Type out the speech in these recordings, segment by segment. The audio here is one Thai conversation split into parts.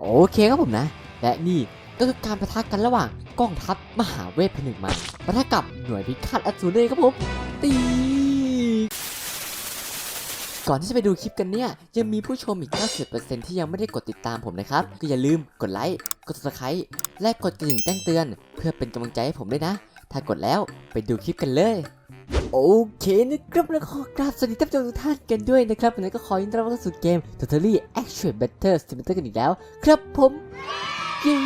โอเคครับผมนะ และนี่ก็คือการประทะกันระหว่างกองทัพมหาเวทผนึกมาประทะกับหน่วยพิฆาตอสูรเลยครับผมตีก่อนที่จะไปดูคลิปกันเนี่ย ยังมีผู้ชมอีก 90%ที่ยังไม่ได้กดติดตามผมนะครับ ก็อย่าลืมกดไลค์ กด subscribe และกดกระดิ่งแจ้งเตือน เพื่อเป็นกำลังใจให้ผมด้วยนะ ถ้ากดแล้วไปดูคลิปกันเลย โอเคนะครับแล้วขอกราบสวัสดีท่านผู้ชมทุกท่านกันด้วยนะครับวันนี้ก็ขอยินดีต้อนรับเข้าสู่เกม Totally Action Better Simulator กันอีกแล้ว ครับผมยิง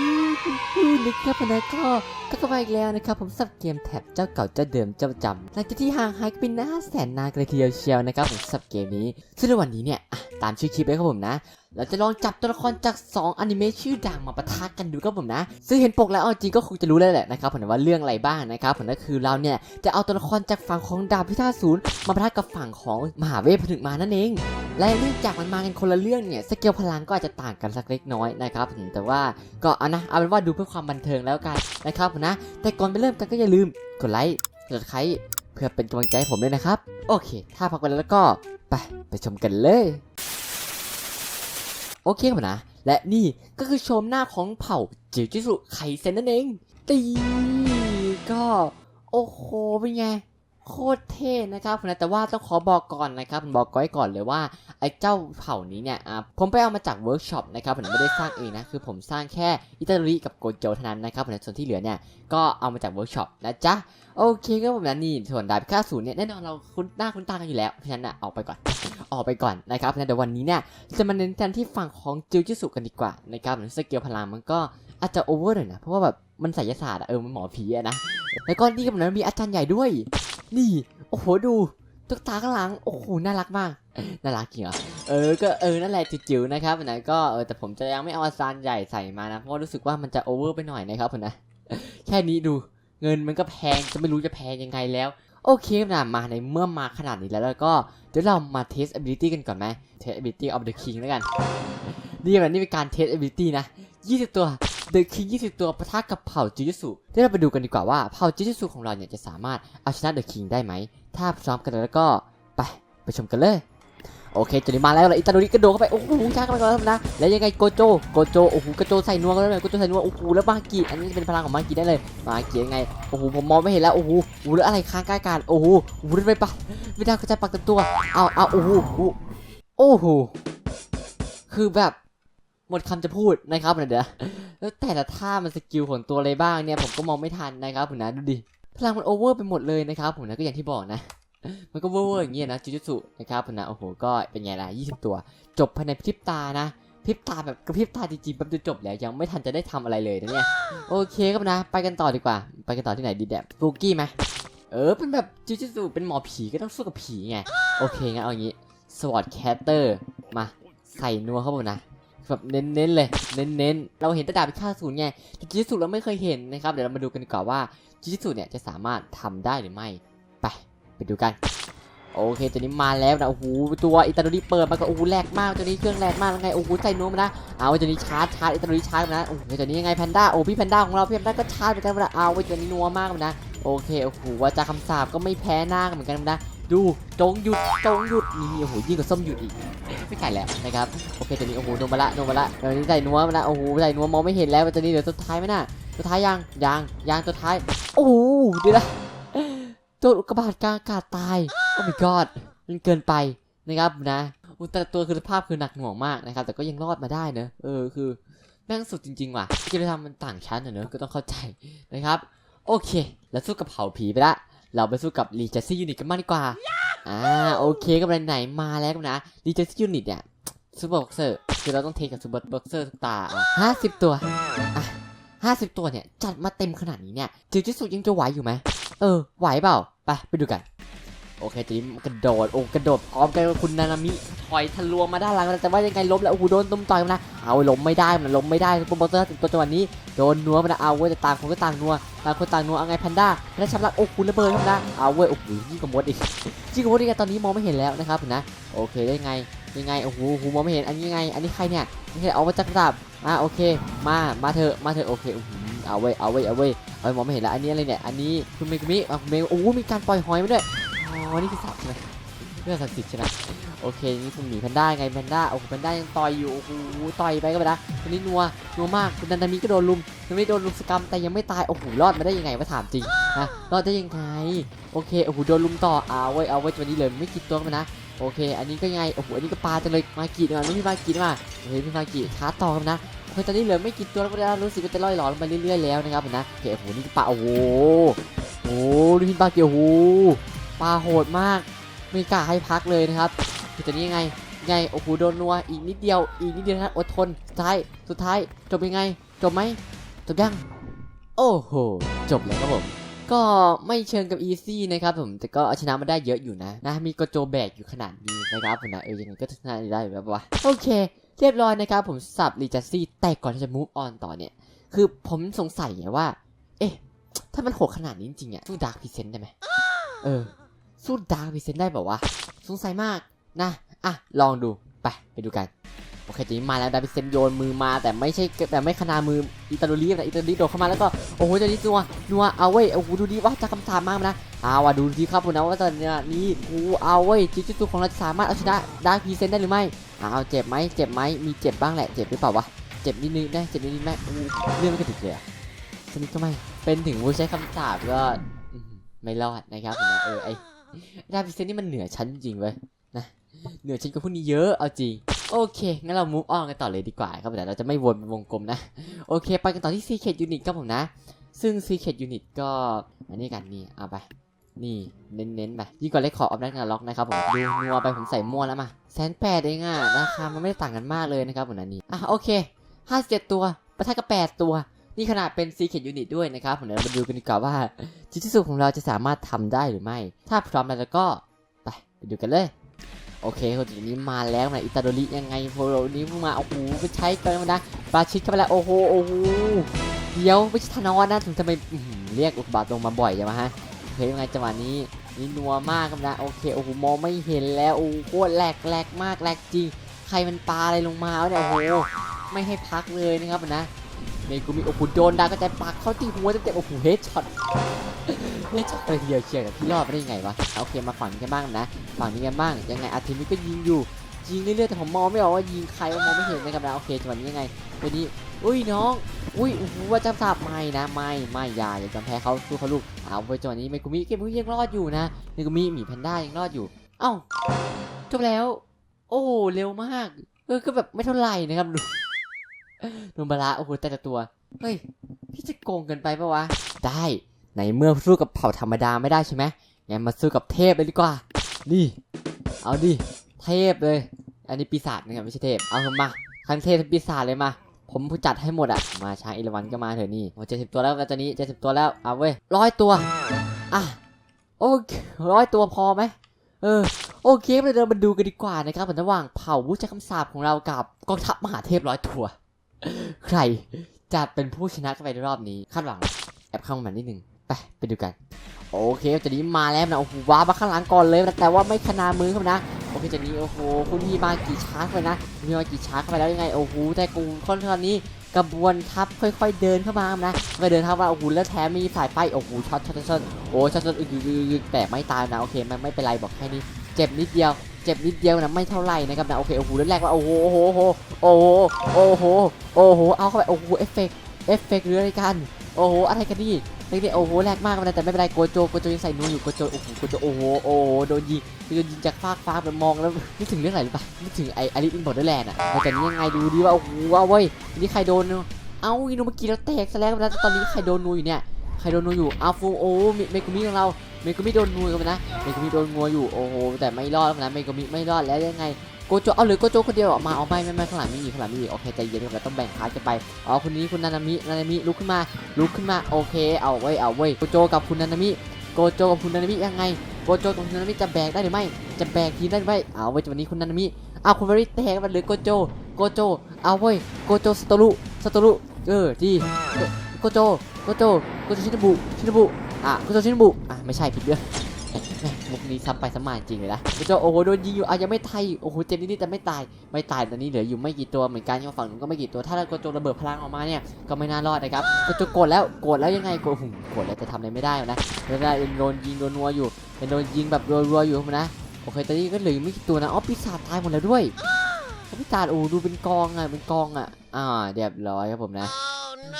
นะครับวันนี้ก็ก็กลับมาอีกแล้วนะครับ ผมสับเกมแท็บเจ้าเก่าเจ้าเดิมเจ้าประจำหลังจากที่ห่างหายไปนานแสนนานกันเลยทีเดียวเชียวนะครับผมสับเกมนี้ซึ่งในวันนี้เนี่ยตามชื่อคลิปเลยครับผมนะ เราจะลองจับตัวละครจาก2อนิเมะชื่อดังมาปะทะกันดูครับผมนะ ซึ่งเห็นปกแล้วจริงก็คงจะรู้แล้วแหละนะครับผมว่าเรื่องอะไรบ้างนะครับผมก็คือเราเนี่ยจะเอาตัวละครจากฝั่งของดาบพิฆาตศูนย์มาปะทะกับฝั่งของมหาเวทผนึกมานั่นเอง และเนื่องจากมันมากันคนละเรื่องเนี่ยสเกลพลังก็อาจจะต่างกันสักเล็กน้อยนะครับผมแต่ว่าก็เอานะเอาเป็นว่าดูเพื่อความบันเทิงแล้วกันนะครับผมนะ แต่ก่อนไปเริ่มกันก็อย่าลืมกดไลค์กดไลค์เพื่อเป็นกำลังใจให้ผมด้วยนะครับ โอเค ถ้าพักไปแล้วก็ไปไปชมกันเลย โอเคครับนะ และนี่ก็คือโฉมหน้าของเผ่าจิวจิสุไคเซนนั่นเอง ตีก็ โอ้โห เป็นไง โคตรเท่นะครับนะแต่ว่าต้องขอบอกก่อนนะครับบอกก้อยก่อนเลยว่า ไอ้เจ้าเผ่านี้เนี่ยผมไปเอามาจากเวิร์กช็อปนะครับผมไม่ได้สร้างเองนะ คือผมสร้างแค่อิตาลีกับโกโจเท่านั้นนะครับผมส่วนที่เหลือเนี่ยก็เอามาจากเวิร์กช็อปนะจ๊ะโอเคครับผมนะนี่ส่วนดาบพิฆาศูนย์เนี่ยแน่นอนเราคุ้นหน้าคุ้นตากันอยู่แล้วเพราะฉะนั้นอะออกไปก่อน ออกไปก่อนนะครับนะเดี๋ยววันนี้เนี่ยจะมาเน้นกันที่ฝั่งของจิวจิสุกันดีกว่านะครับสเกลพลังมันก็อาจจะโอเวอร์หน่อยนะเพราะว่าแบบมันไสยศาสตร์อะเออมันหมอผีอะนะแล้วก็นี่ก็เหมือนมีอาจารย์ใหญ่ด้วย นี่โอ้โหดูตุ๊กตาข้างหลังโอ้โหน่ารักมากน่ารักจริงเหรอเออก็เออนั่นแหละจิ๋วๆนะครับนะก็เออแต่ผมจะยังไม่เอาอาจารย์ใหญ่ใส่มานะเพราะว่ารู้สึกว่ามันจะโอเวอร์ไปหน่อยนะครับผมนะแค่นี้ดูเงินมันก็แพงจะไม่รู้จะแพงยังไงแล้ว โอเคนะมาในเมื่อมาขนาดนี้แล้วแล้วก็ เดี๋ยวเรามาเทส ability กันก่อนไหม test ability of the king แล้วกัน นี่มันนี่เป็นการ test ability นะ 20 ตัว the king 20 ตัวปะทะกับเผ่าจิจิสุเดี๋ยวเราไปดูกันดีกว่าว่าเผ่าจิจิสุของเราเนี่ยจะสามารถเอาชนะ the king ได้ไหม ถ้าพร้อมกันแล้วก็ไปไปชมกันเลย โอเคจุดนี้มาแล้วเลยอิตาลีกระโดดเข้าไปโอ้โหช้ากันไปก่อนแล้วนะแล้วยังไงโกโจโกโจโอ้โหกระโจใส่นัวกันเลยโกโจใส่นัวโอ้โหแล้วมากิอันนี้เป็นพลังของมากิได้เลยมากิยังไงโอ้โหผมมองไม่เห็นแล้วโอ้โหโอ้โหแล้วอะไรค้างกายการโอ้โหโอ้โหไปปะไม่ได้กระจายปักเต็มตัวเอาเอาโอ้โหโอ้โหโอ้โหคือแบบหมดคำจะพูดนะครับเดี๋ยวแล้วแต่ละท่ามันสกิลของตัวอะไรบ้างเนี่ยผมก็มองไม่ทันนะครับผมนะดูดิพลังมันโอเวอร์ไปหมดเลยนะครับผมนะก็อย่างที่บอกนะ มันก็เวอร์ๆอย่างเงี้ยนะจูจูสุนะครับผมนะโอ้โหก็เป็นไงล่ะ20 ตัว จบภายในพริบตานะพริบตาแบบกระพริบตาจริงๆแป๊บเดียวจบแล้วยังไม่ทันจะได้ทำอะไรเลยนะเนี่ยโอเคครับนะ ไปกันต่อดีกว่า ไปกันต่อที่ไหนดีแบบฟูกี้ไหมเออเป็นแบบจูจูสุเป็นหมอผีก็ต้องสู้กับผีไงโอเคงั้นเอาอย่างงี้สวอตแคตเตอร์มาใส่นัวเข้าไปนะแบบเน้นๆเลย เน้นๆ เราเห็นต่ดาบพิฆาตศูนย์ไงจูจูสุเราไม่เคยเห็นนะครับ เดี๋ยวเรามาดูกันกว่าว่าจูจูสุเนี่ยจะสามารถทำได้หรือไม่ ไป ไปดูกันโอเคตัวนี้มาแล้วนะโอ้โหตัวอิตาลีเปิดมาก็โอ้โหแรงมากตัวนี้เครื่องแรงมากแล้วไงโอ้โหใส่นวมนะเอาตัวนี้ชาร์จชาร์จอิตาลีชาร์จนะโอ้โหตัวนี้ยังไงแพนด้าโอ้พี่แพนด้าของเราพี่แพนด้าก็ชาร์จเหมือนกันนะเอาไว้ตัวนี้นัวมากนะโอเคโอ้โหว่าจะคำสาปก็ไม่แพ้หน้าเหมือนกันนะดูจงหยุดจงหยุดนี่โอ้โหยิ่งกว่าส้มหยุดอีกไม่ไก่แล้วนะครับโอเคตัวนี้โอ้โหนัวมาละนัวมาละตัวนี้ใส่นัวมาละโอ้โหใส่นัวมองไม่เห็นแล้วตัวนี้เดี๋ยวตัวท้ายไหมน่ะตัวท้ายยังยังยังตัวท้ายโอ้โหดีนะ โดนอุกกาบาตกลางอากาศตาย โอ้ my god มันเกินไปนะครับนะอุยแต่ตัวคือสภาพคือหนักหน่วงมากนะครับ แต่ก็ยังรอดมาได้เนอะเออคือแม่งสุดจริง ๆ ว่ะกิจกรรมมันต่างชั้นอะเนอะก็ต้องเข้าใจนะครับ โอเค แล้วสู้กับเผาผีไปละเราไปสู้กับรีเจซี่ยูนิตกันมากดีกว่าอ่าโอเคกับไหนมาแล้วนะรีเจซี่ยูนิตเนี่ยซูเปอร์บ็อกเซอร์คือเราต้องเทคกับซูเปอร์บ็อกเซอร์ทุกตาห้าสิบตัวอะห้าสิบตัวเนี่ยจัดมาเต็มขนาดนี้เนี่ยจิวจิสุยังจะไหวอยู่ไหม เออ ไหวเปล่า ไป ไปดูกัน โอเคทีนี้กระโดด โอ้กระโดดพร้อมกันคุณนานามิถอยทะลวงมาด้านหลังแต่ว่ายังไงล้มแล้วโอ้โหโดนตุ้มต่อยมันนะเอาล้มไม่ได้มันล้มไม่ได้ซุปร์บอสเตอร์ถึงตัวจังหวะนี้โดนนัวมันะเอาเว้ยแต่ต่างคนก็ต่างนัวต่างคนต่างนัวเอาไงแพนด้าแพนด้าชับลักโอ้คุณระเบิดครับนะเอาเว้ยโอ้โหยิ่งกว่ามดอีกยิ่งกว่ามดอีกตอนนี้มองไม่เห็นแล้วนะครับนะโอเคได้ไงยังไงโอ้โหโอ้โหมองไม่เห็นอันนี้ยังไง อันนี้ใครเนี่ยไม่ใช่เอามาจากดาบอ่าโอเค มามาเถอะมาเถอะโอเคอื้อหือ เอาเว้เอาเว้เอาเว้เอ้ยมองไม่เห็นแล้วอันนี้อะไรเนี่ยอันนี้คุณเมกุมิอะคุณเมกุโอ้โหมีการปล่อยหอยมาด้วยอ๋อนี่คือสับใช่ไหมเรื่องศักดิ์สิทธิ์ใช่ไหมโอเคนี่คุณหมีแพนด้าไงแพนด้าโอ้โหแพนด้ายังต่อยอยู่โอ้โหต่อยไปก็ไปนะตอนนี้นัวนัวมากคุณนันทามิก็โดนลุมยังไม่โดนลุมสกรรมแต่ยังไม่ตายโอ้โหรอดมาได้ยังไงวะถามจริงนะรอดได้ยังไงโอเคโอ้โหโดนลุมต่อเอาไว้เอาไว้ตัวนี้เลยไม่กี่ตัวมันนะโอเค อันนี้ก็ยังไง โอ้โห อันนี้ก็ปลาจังเลย มากีมาไม่มีมากีมาเฮ้ยพี่มากีชาร์จต่อกันนะ เฮ้ยตอนนี้เหลือไม่กี่ตัวแล้วก็ได้รู้สึกว่าจะล่อยหลอนไปเรื่อยๆแล้วนะครับผมนะโอเคโอ้โหนี่ปลาโอ้โหโอ้โหดูพินปลาเกี่ยวโอ้ปลาโหดมาก ไม่กล้าให้พักเลยนะครับคือตอนนี้ยังไงยังไงโอ้โหโดนนัวอีกนิดเดียวอีกนิดเดียวนะอดทนสุดท้ายสุดท้ายจบยังไง จบไหมจบยังโอ้โหจบแล้วครับผม ก็ไม่เชิงกับอีซี่นะครับผมแต่ก็เอาชนะมาได้เยอะอยู่นะนะมีกระโจแบกอยู่ขนาดนี้นะครับผมนะเออยังไงก็ชนะได้อยู่แล้วปะวะโอเค เรียบร้อยนะครับผมสับรีจัสซี่แต่ก่อนที่จะ move on ต่อเนี่ย คือผมสงสัยไงว่า เอ๊ะ ถ้ามันโหดขนาดนี้จริงๆอะสู้ดาร์คพิเซนได้ไหมเออ สู้ดาร์คพิเซนได้แบบว่าสงสัยมากนะอะลองดู ไปไปดูกันโอเคทีนมาแล้วดาร์บิเซนโยนมือมาแต่ไม่ใช่แต่ไม่ขนามืออิตาลีนะอิตาลีโดดเข้ามาแล้วก็โอ้โหตอนนี้นัวนัวเอาเว้ยโอ้โหดูดีว่าจะคำถามมากนะเอาว่ะดูดีครับผมนะว่าตอนนี้กูเอาเว้ยจิจิตุของเราจะสามารถเอาชนะดาร์คพิเซนได้หรือไม่เอาเจ็บไหมเจ็บไหมมีเจ็บบ้างแหละเจ็บหรือเปล่าวะเจ็บนิดนึงได้เจ็บนิดนึงได้อู้เรื่องไม่กระดิกเลยสนิทก็ไมเป็นถึงผู้ใช้คำสาปก็ไม่รอดนะครับผมนะเออไอดาร์คพิเซนนี่มันเหนือชั้นจริงเว้ยนะ เหนือฉันก็พวกนี้เยอะเอาจริงโอเคงั้นเรา move on กันต่อเลยดีกว่าครับเดี๋ยวเราจะไม่วนเป็นวงกลมนะ โอเค ไปกันต่อที่ secret unit ครับผมนะ ซึ่ง secret unit ก็อันนี้กันนี่เอาไปนี่เน้นๆไปยิ่งกว่าเลขขอออฟนักล็อกนะครับผมดูนัวไปผมใส่มั่วแล้วมาแสนแปดเองอะราคามันไม่ได้ต่างกันมากเลยนะครับผมอันนี้อะโอเค57ตัวประทัดกับ8ตัวนี่ขนาดเป็น secret unit ด้วยนะครับผมเดี๋ยวมาดูกันดีกว่าว่าจิตสุดของเราจะสามารถทำได้หรือไม่ ถ้าพร้อมแล้วก็ ไปไปดูกันเลย โอเคคนจุดนี้มาแล้วนะอิตาโดริยังไงโฟโรนี้พิ่งมาโอ้โหไปใช้กันแล้วนะปาชิดเข้าไปแล้วโอ้โหโอ้โหเดี๋ยวไม่ใช่ธนอนนะถึงทำไมเรียกอุบาตลงมาบ่อยจังวะฮะโอเคยังไงจังหวะนี้นี่นัวมากครับนะโอเคโอ้โหมองไม่เห็นแล้วโอ้โหโคตรแหลกแหลกมากแหลกจริงใครมันปลาอะไรลงมาเนี่ยโอ้โหไม่ให้พักเลยนะครับนะ เมกุมิโอ้โหโดนดาวกระจายปักเข้าที่หัวเต็มๆโอ้โหเฮดช็อตเฮ้ยจับไปทีเดียวเชียร์กับที่รอดไม่ได้ยังไงวะโอเคมาฝั่งนี้กันบ้างนะฝั่งนี้กันบ้างยังไงอาทิตย์นี้ก็ยิงอยู่ยิงเรื่อยๆแต่ผมมองไม่ออกว่ายิงใครว่ามองไม่เห็นนะครับนะโอเคจังหวะนี้ยังไงวันนี้อุ้ยน้องอุ้ยโอ้โหว่าจะสับไม่นะไม่ไม่อย่าอย่าจำแพ้เขาสู้เขาลูกเอาไปจังหวะนี้เมกุมิเกมยังรอดอยู่นะเมกุมิหมีแพนด้ายังรอดอยู่เอ้าจบแล้ว โอ้เร็วมากเออก็แบบไม่เท่าไหร่นะครับ ดูดูบาระโอ้โหแต่ละตัว เฮ้ย พี่จะโกงเกินไปปะวะ ได้ในเมื่อสู้กับเผ่าธรรมดาไม่ได้ใช่ไหมงั้นมาสู้กับเทพเลยดีกว่า นี่ เอาดิ เทพเลย อันนี้ปีศาจนะครับไม่ใช่เทพ เอาเถอะมาทั้งเทพทั้งปีศาจเลยมา ผมผู้จัดให้หมดอะ มาช้างอิเลวันก็มาเถอะนี่โอ้เจ็ดสิบตัวแล้วตอนนี้เจ็ดสิบตัวแล้ว เอาเว้ยร้อยตัว อะ โอเคร้อยตัวพอไหมเออโอเคเราเดินมาดูกันดีกว่านะครับผมระหว่างเผ่าผู้ใช้คำสาปของเรากับกองทัพมหาเทพร้อยตัว ใครจะเป็นผู้ชนะกันไปในรอบนี้คาดหวังแอบเข้ามานิดนึงไปไปดูกันโอเคจะนี้มาแล้วนะโอ้โหว้ามาข้างหลังก่อนเลยนะแต่ว่าไม่ขนามือครับนะโอเคจะนี้โอ้โหคุณพี่มากี่ชาร์จไปนะคุณพี่มากี่ชาร์จเข้าไปแล้วยังไงโอ้โหแต่กูค่อนข้างนี้กระบวนทัพค่อยๆเดินเข้ามานะไปเดินเข้ามาโอ้โหแล้วแถมมีสายไฟโอ้โหช็อตช็อตช็อตโอ้ช็อตช็อตอึกอึกอึกอึกแต่ไม่ตายนะโอเคไม่ไม่เป็นไรบอกแค่นี้ เจ็บนิดเดียว เจ็บนิดเดียวนะไม่เท่าไหร่นะครับนะโอเคโอ้โหแล้วแรกว่าโอ้โหโอ้โหโอ้โหโอ้โหโอ้โหเอาเข้าไปโอ้โหเอฟเฟกต์เอฟเฟกต์หรืออะไรกันโอ้โหอะไรกันนี่เด็กๆโอ้โหแรกมากนะแต่ไม่เป็นไรโกโจโกโจยังใส่นูอยู่โกโจโอ้โหโกโจโอ้โหโอ้โหโดนยิงโดนยิงจากฟากฟ้าแบบมองแล้วนึกถึงเรื่องอะไรหรือเปล่านึกถึงไออลิสอินบอร์ดแลนด์อะแต่นี้ยังไงดูดีว่าโอ้โหว้าเว้ยนี่ใครโดนเนอะเอ้าอีนูเมื่อกี้เราแตกซะแล้วตอนนี้ใครโดนนูอยู่เนี่ยใครโดนนูอยู่อาฟูโอ้เมกุมิของเรา เมกุมิโดนงูกันนะเมกุมิโดนงัวอยู่โอ้โหแต่ไม่รอดนะเมกุมิไม่รอดแล้วยังไงโกโจเอาหรือโกโจคนเดียวออกมาเอาไม่ไม่ไม่ข้างหลังมีอีกข้างหลังมีอีกโอเคใจเย็นกันเราต้องแบ่งพาร์ทกันไปอ๋อคนนี้คุณนานามินานามิลุกขึ้นมาลุกขึ้นมาโอเคเอาไว้ยเอาไว้ยโกโจกับคุณนานามิโกโจกับคุณนานามิยังไงโกโจกับคุณนานามิจะแบกได้หรือไม่จะแบกทีได้ไหมเอาไว้ยวันนี้คุณนานามิเอาคุณวริแตกมันหรือโกโจโกโจเอาไว้ยโกโจสตรุสตรุเออดีโกโจโกโจโกโจชินบุชินบุ อะโกโจชินบุอะไม่ใช่ผิดเรื่องมุกนี้ซ้ำไปซ้ำมาจริงเลยนะโกโจโอ้โหโดนยิงอยู่อะยังไม่ตายโอ้โหเจ็บนิดๆแต่ไม่ตายไม่ตายตอนนี้เหลืออยู่ไม่กี่ตัวเหมือนกันยังฝั่งนู้นก็ไม่กี่ตัวถ้าโกโจระเบิดพลังออกมาเนี่ยก็ไม่น่ารอดนะครับกโจโกรธแล้วโกรธแล้วยังไงโกรธหุ่มโกรธแล้วจะทำอะไรไม่ได้นะเวลายังโดนยิงโดนนัวอยู่โดนยิงแบบรัวๆอยู่นะโอเคตอนนี้ก็เหลือไม่กี่ตัวนะอ๋อปีศาจตายหมดแล้วด้วยปีศาจโอ้ดูเป็นกองอะเป็นกองอะอ่าเรียบร้อยครับผมนะ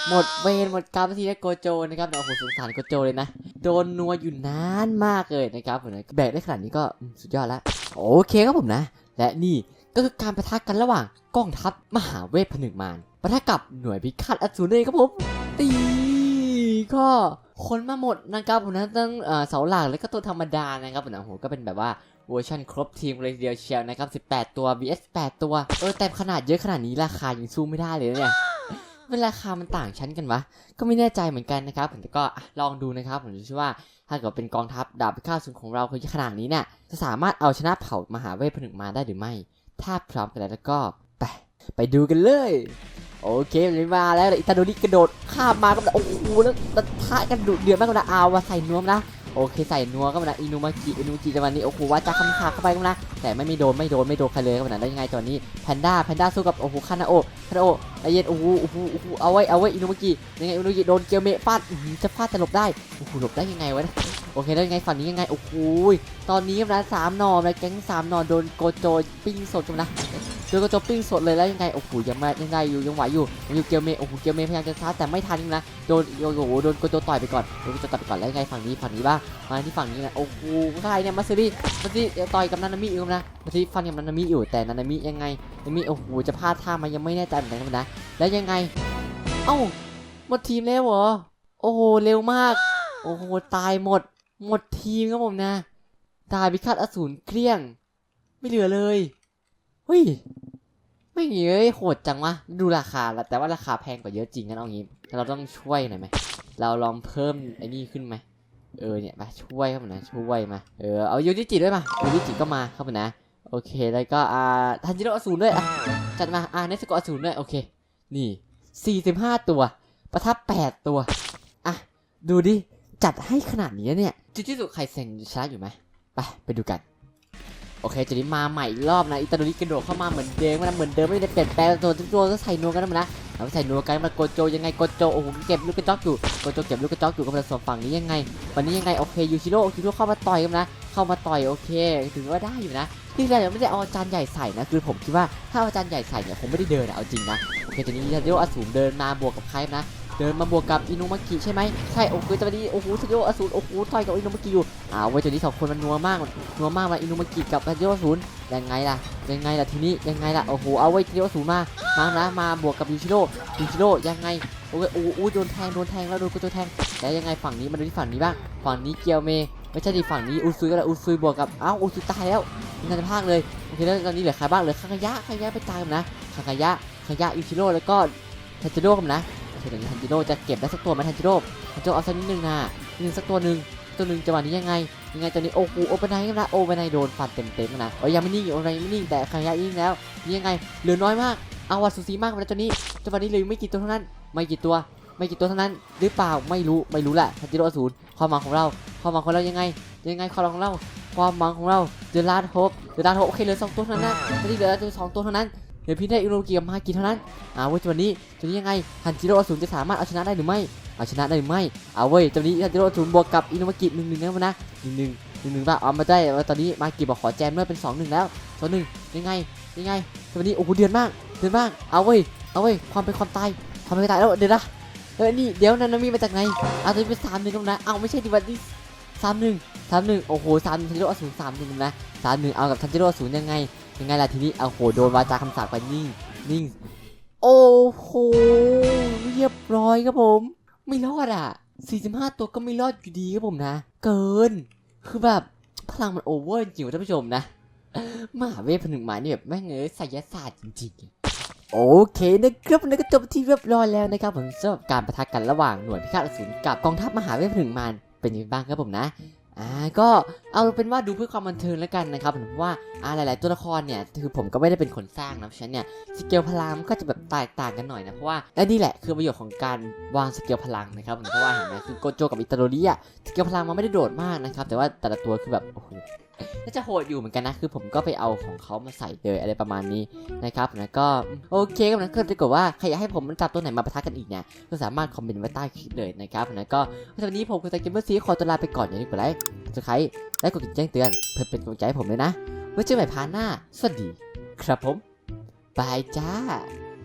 หมดเวรหมดกรรมทีนะโกโจนะครับโอ้โหสงสารโกโจเลยนะ โดนนัวอยู่นานมากเลยนะครับผมแบกได้ขนาดนี้ก็สุดยอดล้วโอเคครับผมนะ และนี่ก็คือการประทะกันระหว่างกองทัพมหาเวทผนึกมารปะทะกับหน่วยพิฆาตอสูรเลยครับผมตีก็คนมาหมดนะครับผมนะตั้งเสาหลักแล้วก็ตัวธรรมดานะครับผมนะโอ้โหก็เป็นแบบว่าเวอร์ชันครบทีมเลยเดียวเชียวนะครับ 18 ตัว vs 8ตัว เออแต่ขนาดเยอะขนาดนี้ราคายังสู้ไม่ได้เลยเนี่ย เป็นราคามันต่างชั้นกันวะ ก็ไม่แน่ใจเหมือนกันนะครับผมแต่ก็ลองดูนะครับ ผมเชื่อว่าถ้าเกิดเป็นกองทัพดาบพิฆาตอสูรของเราคือขนาดนี้เนี่ยจะสามารถเอาชนะเผ่ามหาเวทผนึกมาได้หรือไม่ ถ้าพร้อมกันแล้วก็ไปไปดูกันเลย โอเคมาแล้วอิตาโดริกระโดดข้ามมาก็โอ้โหแล้วปะทะกันดุเดือดมากเลยนะเอาว่าใส่นวมนะโอเคใส่นัวก็มานะอินูมากิอินูจิจะวันนี้โอ้โหว่าจะคำถาเข้าไปก็มานะแต่ไม่ไม่โดนไม่โดนไม่โดนใครเลยก็มานะแล้ยังไงตอนนี้แพนด้าแพนด้าสู้กับโอ้โหคานาโอ คานาโอใจเย็นโอ้โหโอ้โหโอ้โหเอาไว้เอาไว้อินูมากิยังไงอินูมากิโดนเกียวเมะฟาดจะฟาดจะหลบได้โอ้โหหลบได้ยังไงวะนะโอเคแล้วยังไงฝั่งนี้ยังไงโอ้โหตอนนี้นสามนอนะแก๊งสามนอโดนโกโจปิ้งสดกันนะโดนโกโจปิ้งสดเลยแล้วยังไงโอ้โหยังไม่ยังไงอยู่ยังไหวอยู่อยู่เกียวเมะโอ้โหเกียวเมะพยายามจะชาร์จแต่ไม่ทันนะโดนโอ้โหโดนโกโจต่อยไปก่อนโดนโกโจต่อยไปก่อนแล้วยังไงฝั่งนี้ฝั่งนี้บ้างมาที่ฝั่งนี้นะโอ้โหใครเนี่ยมาซิริมาซิริต่อยกับนานามิอยู่นะมาซิริฟันกับนานามิอยู่แต่นานามิยังไง มิโอ้โหจะพลาดท่ามายังไม่แน่ใจเหมือนกันนะ แล้วยังไง เอ้าหมดทีมแล้วเหรอ โอ้โหเร็วมาก โอ้โหตายหมด หมดทีมครับผมนะ ตายพิฆาตอสูรเกลี้ยง ไม่เหลือเลยเฮ้ยไม่เงี้ยโหดจังวะดูราคาแล้วแต่ว่าราคาแพงกว่าเยอะจริงงั้นเอางี้ เราต้องช่วยหน่อยไหมเราลองเพิ่มไอ้นี่ขึ้นไหมเออเนี่ยมาช่วยครับผมนะช่วยมาเออเอายูนิจิด้วยมายูนิจิก็มาครับผมนะ โอเค แล้วก็อ่าทันจิโร่อสูรด้วยอะจัดมาอ่าเนสโกอสูรด้วย โอเค นี่ 45 ตัว ประทับ 8 ตัว อะ ดูดิ จัดให้ขนาดนี้เนี่ย จิจิสุไคเซนชนะอยู่ไหมไป ไปดูกัน โอเคจะนี้มาใหม่อีกรอบนะ อิตาลีกระโดดเข้ามาเหมือนเดิมนะเหมือนเดิมไม่ได้เปลี่ยนแปลงตัวทุกตัวก็ใส่นัวกันนะมันะเราใส่นัวกันมาโกโจยังไงโกโจโอ้โหเก็บลูกกระจอกอยู่โกโจเก็บลูกกระจอกอยู่กับส่วนฝั่งนี้ยังไง วันนี้ยังไงโอเคยูชิโร่ยูชิโร่เข้ามาต่อยกันนะ เข้ามาต่อยโอเคถือว่าได้อยู่นะที่แรกยังไม่ได้เอาอาจารย์ใหญ่ใส่นะคือผมคิดว่าถ้าอาจารย์ใหญ่ใส่เนี่ยคงไม่ได้เดินอะเอาจริงนะโอเคตอนนี้ทันโร่อสูรเดินมาบวกกับใครนะเดินมาบวกกับอินุมากิใช่ไหมใช่โอ้โหตอนนี้โอ้โหทันโร่อสูรโอ้โหต่อยกับอินุมากิอยู่อ้าวเว้ยตัวนี้สองคนมันนัวมากนัวมากมาอินุมากิกับทันโร่อสูรยังไงล่ะยังไงล่ะทีนี้ยังไงล่ะโอ้โหเอาไว้ทันโร่อสูรมามานะมาบวกกับยูชิโร่ยูชิโร่ยังไงโอ้โอ้โหโดนแทงโดนแทงแล้วโดนกุโจแทงแล้วยังไงฝั่งนี้มาดูที่ฝั่งนี้บ้างฝั่งนี้เกียวเม ไม่ใช่ดิฝั่งนี้อุซุยก็ได้อุซุยบวกกับอ้าวอุซุยตายแล้วน่าจะพากเลยโอเคแล้วตอนนี้เหลือใครบ้างเหลือคังยะคังยะไปตายกันนะคังยะคังยะยูชิโร่แล้วก็ทันจิโร่กันนะโอเคเดี๋ยวทันจิโร่จะเก็บได้สักตัวไหมทันจิโร่ทันจิโร่เอาสักนิดนึงนะนิดนึงสักตัวหนึ่งตัวหนึ่งจังหวะนี้ยังไงยังไงตอนนี้โอ้โหโอเปนไนนะโอเปนไนโดนฟันเต็มๆนะเอ้ยยังไม่นิ่งโอเปนไนไม่นิ่งแต่คังยะยิ่งแล้วนี่ยังไงเหลือน้อยมากเอาวัดสูสีมากแล้วตัวนี้จังหวะนี้เหลยไม่กี่ตัวเท่านั้นไม่กี่ตัวไม่กี่ตัวเท่านั้นหรือเปล่าไม่รู้ไม่รู้แหละทันจิโร่อสูรความหวังของเรา ความหวังของเรายังไง ยังไงความหวังของเรา ความหวังของเราเดลาร์โฮปเดลาร์โฮปโอเคเหลือสองตัวเท่านั้นนะตอนนี้เหลือตัวสองตัวเท่านั้นเดี๋ยวพี่ได้อิโรกิกับมากิเท่านั้นเอาเว้ยตัวนี้ตัวนี้ยังไงฮันจิโร่อสูรจะสามารถเอาชนะได้หรือไม่เอาชนะได้หรือไม่เอาเว้ยตัวนี้ฮันจิโร่อสูรบวกกับอินุมากิหนึ่งหนึ่งนะมันนะหนึ่งหนึ่งหนึ่งหนึ่งป่ะเอามาได้ว่าตอนนี้มากิบอกขอแจมด้วยเป็นสองหนึ่งแล้วสองหนึ่งยังไงยังไงตัวนี้โอ้โหเดือดมากเดือดมากเอาเว้ยเอาเว้ยความเป็นความตายความเป็นความตายแล้วเดี๋ยวนะเออนี่เดี๋ยวนันนามีมาจากไหนเอาตัวนี้เป็นสามหนึ่งแล้วนะเอาไม่ใช่ดิวันนี้ สามหนึ่งสามหนึ่งโอ้โหสามทันจิโร่อสูรสามหนึ่งนะสามหนึ่งเอากับทันจิโร่อสูรยังไง ยังไงล่ะทีนี้เอาโหโดนวาจาคำสาปไปนิ่งนิ่งโอ้โหเรียบร้อยครับผม ไม่รอดอะ 45 ตัวก็ไม่รอดอยู่ดีครับผมนะ เกิน คือแบบพลังมันโอเวอร์จริงท่านผู้ชมนะมหาเวทผนึกหมายนี่แบบแม่งเอ้ยไสยศาสตร์จริงๆ โอเคนะครับวันนี้ก็จบที่เรียบร้อยแล้วนะครับผมสำหรับการประทะกันระหว่างหน่วยพิฆาตอสูรกับกองทัพมหาเวทผนึกมาร เป็นยังไงบ้างครับผมนะอ่าก็เอาเป็นว่าดูเพื่อความบันเทิงแล้วกันนะครับผมว่าอ่าหลาย ๆ ตัวละครเนี่ยคือผมก็ไม่ได้เป็นคนสร้างนะฉะนั้นเนี่ยสเกลพลังก็จะแบบแตกต่างกันหน่อยนะเพราะว่าและนี่แหละคือประโยชน์ของการวางสเกลพลังนะครับผมเพราะว่าเห็นไหมคือโกโจกับอิตาโดริอะสเกลพลังมันไม่ได้โดดมากนะครับแต่ว่าแต่ละตัวคือแบบโอ้โห น่าจะโหดอยู่เหมือนกันนะ คือผมก็ไปเอาของเขามาใส่เลยอะไรประมาณนี้นะครับแล้วก็โอเคครับนะก็ถ้าเกิดว่าใครอยากให้ผมจับตัวไหนมาปะทะกันอีกเนี่ยก็สามารถคอมเมนต์ไว้ใต้คลิปเลยนะครับแล้วก็วันนี้ผมคุณตาเกมเมอร์ซีขอตัวลาไปก่อนอย่าลืมกดไลค์กดซับสไครต์และกดกระดิ่งแจ้งเตือนเพื่อเป็นกำลังใจให้ผมเลยนะไว้เจอกันใหม่พาร์ทหน้า สวัสดี ครับผมบายจ้า